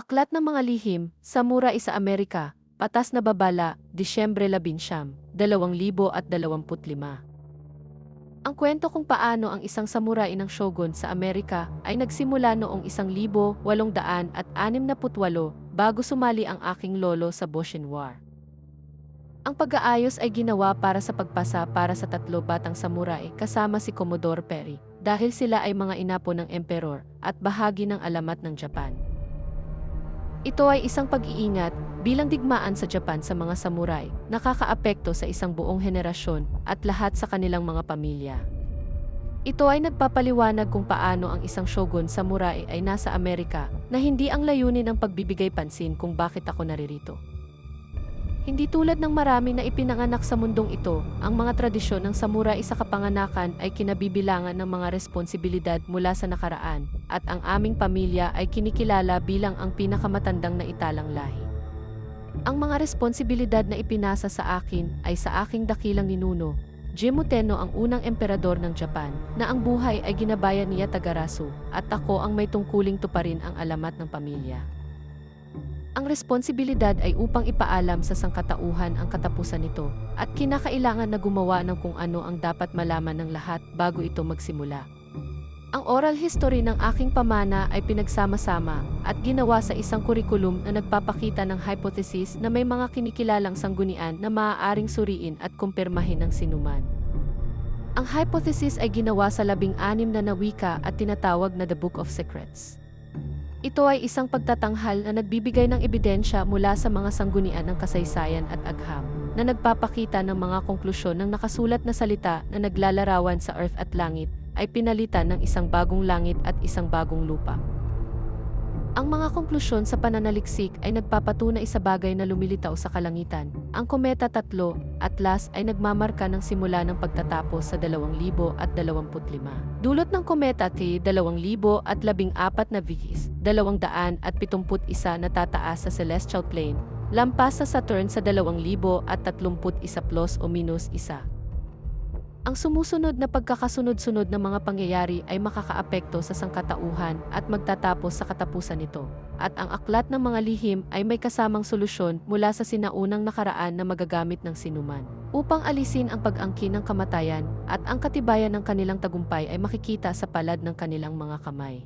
Aklat ng mga lihim, Samurai sa Amerika, Patas na Babala, Disyembre 11, 2025. Ang kwento kung paano ang isang samurai ng shogun sa Amerika ay nagsimula noong 1868 bago sumali ang aking lolo sa Boshin War. Ang pag-aayos ay ginawa para sa pagpasa para sa tatlo batang samurai kasama si Commodore Perry dahil sila ay mga inapo ng emperor at bahagi ng alamat ng Japan. Ito ay isang pag-iingat bilang digmaan sa Japan sa mga samurai, nakakaapekto sa isang buong henerasyon at lahat sa kanilang mga pamilya. Ito ay nagpapaliwanag kung paano ang isang shogun samurai ay nasa Amerika na hindi ang layunin ng pagbibigay pansin kung bakit ako naririto. Hindi tulad ng marami na ipinanganak sa mundong ito, ang mga tradisyon ng samurai sa kapanganakan ay kinabibilangan ng mga responsibilidad mula sa nakaraan, at ang aming pamilya ay kinikilala bilang ang pinakamatandang na italang lahi. Ang mga responsibilidad na ipinasa sa akin ay sa aking dakilang ninuno, Jimmu Tenno ang unang emperador ng Japan, na ang buhay ay ginabayan niya Tagarasu, at ako ang may tungkuling tuparin ang alamat ng pamilya. Ang responsibilidad ay upang ipaalam sa sangkatauhan ang katapusan nito at kinakailangan na gumawa ng kung ano ang dapat malaman ng lahat bago ito magsimula. Ang oral history ng aking pamana ay pinagsama-sama at ginawa sa isang kurikulum na nagpapakita ng hypothesis na may mga kinikilalang sanggunian na maaaring suriin at kumpirmahin ng sinuman. Ang hypothesis ay ginawa sa labing-anim na nawika at tinatawag na The Book of Secrets. Ito ay isang pagtatanghal na nagbibigay ng ebidensya mula sa mga sanggunian ng kasaysayan at agham, na nagpapakita ng mga konklusyon ng nakasulat na salita na naglalarawan sa earth at langit, ay pinalitan ng isang bagong langit at isang bagong lupa. Ang mga konklusyon sa pananaliksik ay nagpapatunay sa bagay na lumilitaw sa kalangitan. Ang Kometa 3, Atlas ay nagmamarka ng simula ng pagtatapos sa 2025. Dulot ng Kometa T, 2014 na Vigis, 271 na tataas sa celestial plane, lampas sa Saturn sa 2031 plus o minus 1. Ang sumusunod na pagkakasunod-sunod ng mga pangyayari ay makakaapekto sa sangkatauhan at magtatapos sa katapusan nito. At ang aklat ng mga lihim ay may kasamang solusyon mula sa sinaunang nakaraan na magagamit ng sinuman. Upang alisin ang pag-angkin ng kamatayan at ang katibayan ng kanilang tagumpay ay makikita sa palad ng kanilang mga kamay.